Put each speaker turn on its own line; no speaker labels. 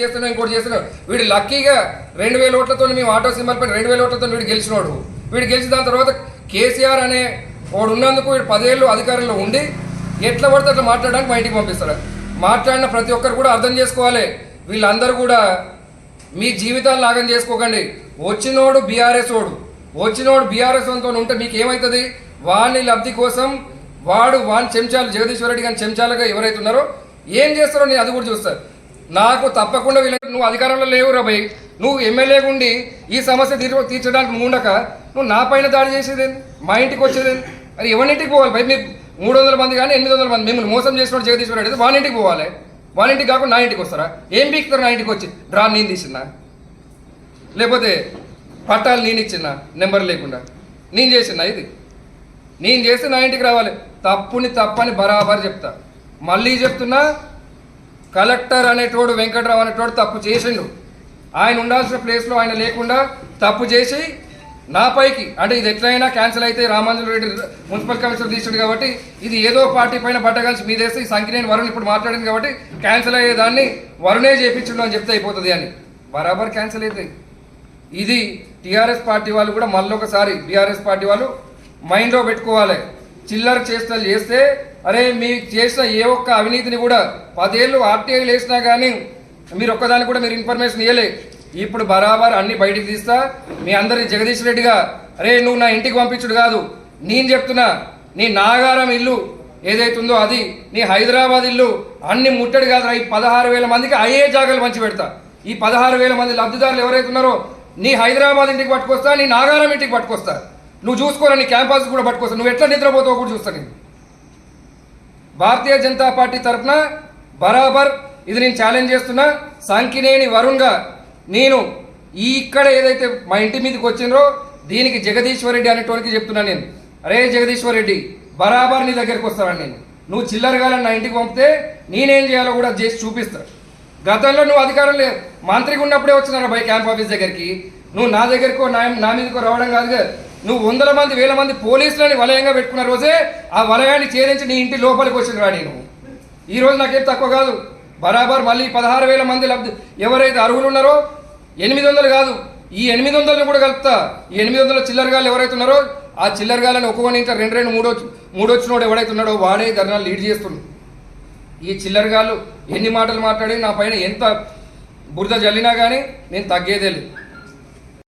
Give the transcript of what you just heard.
చేస్తున్నావు ఇంకోటి చేస్తున్నాం. వీడు లక్కీగా రెండు వేల ఓట్లతో మేము ఆటో సింబల్ పైన రెండు వేల ఓట్లతో వీడు గెలిచినోడు. వీడు గెలిచిన దాని తర్వాత కేసీఆర్ అనే వాడు ఉన్నందుకు వీడు పదేళ్ళు అధికారంలో ఉండి ఎట్లా పడితే అట్లా మాట్లాడడానికి మా ఇంటికి పంపిస్తాడు. మాట్లాడిన ప్రతి ఒక్కరు కూడా అర్థం చేసుకోవాలి. వీళ్ళందరూ కూడా మీ జీవితాలు లాగం చేసుకోకండి. వచ్చినోడు బీఆర్ఎస్ వాడు. వచ్చినోడు బీఆర్ఎస్తో ఉంటే మీకు ఏమవుతుంది వాని లబ్ధి కోసం వాడు వాని చెంచాలు జగదీశ్వర రెడ్డి కానీ చెంచాలుగా ఎవరైతే ఉన్నారో ఏం చేస్తారో నేను అది కూడా చూస్తాను నాకు తప్పకుండా వీళ్ళకి నువ్వు అధికారంలో లేవు రాబోయ్ నువ్వు ఎమ్మెల్యే ఉండి ఈ సమస్య తీర్చ తీర్చడానికి నువ్వు ఉండక నువ్వు నా పైన దాడి చేసేదేంది? మా ఇంటికి వచ్చేదేంది? అది ఎవరింటికి పోవాలి భయ్? మీరు మూడు వందల మంది కానీ ఎనిమిది వందల మంది మిమ్మల్ని మోసం చేసినోడు జగదీశ్వర రెడ్డి వాళ్ళ ఇంటికి పోవాలి. వాళ్ళ ఇంటికి కాకుండా నా ఇంటికి వస్తారా? ఏం బీక్తారు నా ఇంటికి వచ్చి? డ్రా నేను తీసినా. లేకపోతే పట్టాలు నేను ఇచ్చిన? నెంబర్ లేకుండా. నేను చేసిన ఇది? నేను చేస్తే నా ఇంటికి రావాలి. తప్పుని తప్పని బరాబర్ చెప్తా. మళ్ళీ చెప్తున్నా కలెక్టర్ అనేటోడు వెంకట్రావు అనేటోడు తప్పు చేసిండు. ఆయన ఉండాల్సిన ప్లేస్లో ఆయన లేకుండా తప్పు చేసి నాపైకి అంటే ఇది ఎట్లయినా క్యాన్సిల్ అయితే రామాంజన రెడ్డి మున్సిపల్ కమిషనర్ తీసాడు కాబట్టి ఇది ఏదో పార్టీ పైన బట్టగలిసి మీదేస్తే ఈ సంఖ్యనేని వరుణ్ ఇప్పుడు మాట్లాడింది కాబట్టి క్యాన్సిల్ అయ్యేదాన్ని వరుణే చేపించండు అని చెప్తే అయిపోతుంది అని. బరాబర్ క్యాన్సిల్ అవుతాయి ఇది టీఆర్ఎస్ పార్టీ వాళ్ళు కూడా మళ్ళీ ఒకసారి బీఆర్ఎస్ పార్టీ వాళ్ళు మైండ్లో పెట్టుకోవాలి. చిల్లర చేష్టలు చేస్తే అరే మీకు చేసిన ఏ ఒక్క అవినీతిని కూడా పదేళ్ళు ఆర్టీఐలు వేసినా కానీ మీరు ఒక్కదానికి కూడా మీరు ఇన్ఫర్మేషన్ ఇవ్వలే ఇప్పుడు బరాబర్ అన్ని బయటికి తీస్తా. మీ అందరిని జగదీష్ రెడ్డిగా అరే నువ్వు నా ఇంటికి పంపించుడు కాదు. నేను చెప్తున్నా నీ నాగారం ఇల్లు ఏదైతుందో అది నీ హైదరాబాద్ ఇల్లు అన్ని ముట్టడి కాదు ఈ పదహారు వేల మందికి అయ్యే జాగాలు మంచి పెడతా. ఈ పదహారు వేల మంది లబ్ధిదారులు ఎవరైతున్నారో నీ హైదరాబాద్ ఇంటికి పట్టుకొస్తా నీ నాగారం ఇంటికి పట్టుకొస్తా. నువ్వు చూసుకోరా నీ క్యాంపస్ కూడా పట్టుకొస్తా. నువ్వు ఎట్లా నిద్రపోతావు కూడా చూస్తా నేను. భారతీయ జనతా పార్టీ తరఫున బరాబర్ ఇది నేను ఛాలెంజ్ చేస్తున్నా. సంకినేని వరుణ్గా నేను ఈ ఇక్కడ ఏదైతే మా ఇంటి మీదకి వచ్చిందో దీనికి జగదీశ్వర్ రెడ్డి అనేటోనికి చెప్తున్నా నేను. అరే జగదీశ్వర్ రెడ్డి బరాబర్ నీ దగ్గరికి వస్తాను నేను. నువ్వు చిల్లరగాలని నా ఇంటికి పంపితే నేనేం చేయాలో కూడా చేసి చూపిస్తా. గతంలో నువ్వు అధికారం లేదు. మంత్రిగా ఉన్నప్పుడే వచ్చినారా బై క్యాంప్ ఆఫీస్ దగ్గరికి? నువ్వు నా దగ్గరకో నా నా మీదకో రావడం కాదు కదా నువ్వు వందల మంది వేల మంది పోలీసులని వలయంగా పెట్టుకున్న రోజే ఆ వలయాన్ని ఛేదించి నీ ఇంటి లోపలికి వచ్చింది రా నేను. ఈరోజు నాకేం తక్కువ కాదు. బరాబర్ మళ్ళీ పదహారు వేల మంది లబ్ధి ఎవరైతే అర్హులు ఉన్నారో ఎనిమిది వందలు కాదు. ఈ ఎనిమిది వందలను కూడా కలుపుతా. ఈ ఎనిమిది వందల చిల్లరగాళ్ళు ఎవరైతే ఉన్నారో ఆ చిల్లరగాళ్ళని ఒక్కొక్కని ఇంకా రెండు రెండు మూడో మూడొచ్చినోడు ఎవడైతే ఉన్నాడో వాడే ధర్నాలు లీడ్ చేస్తున్నాడు ఈ చిల్లరగాళ్ళు ఎన్ని మాటలు మాట్లాడి నా పైన ఎంత బురద జల్లినా కానీ నేను తగ్గేదే లేదు.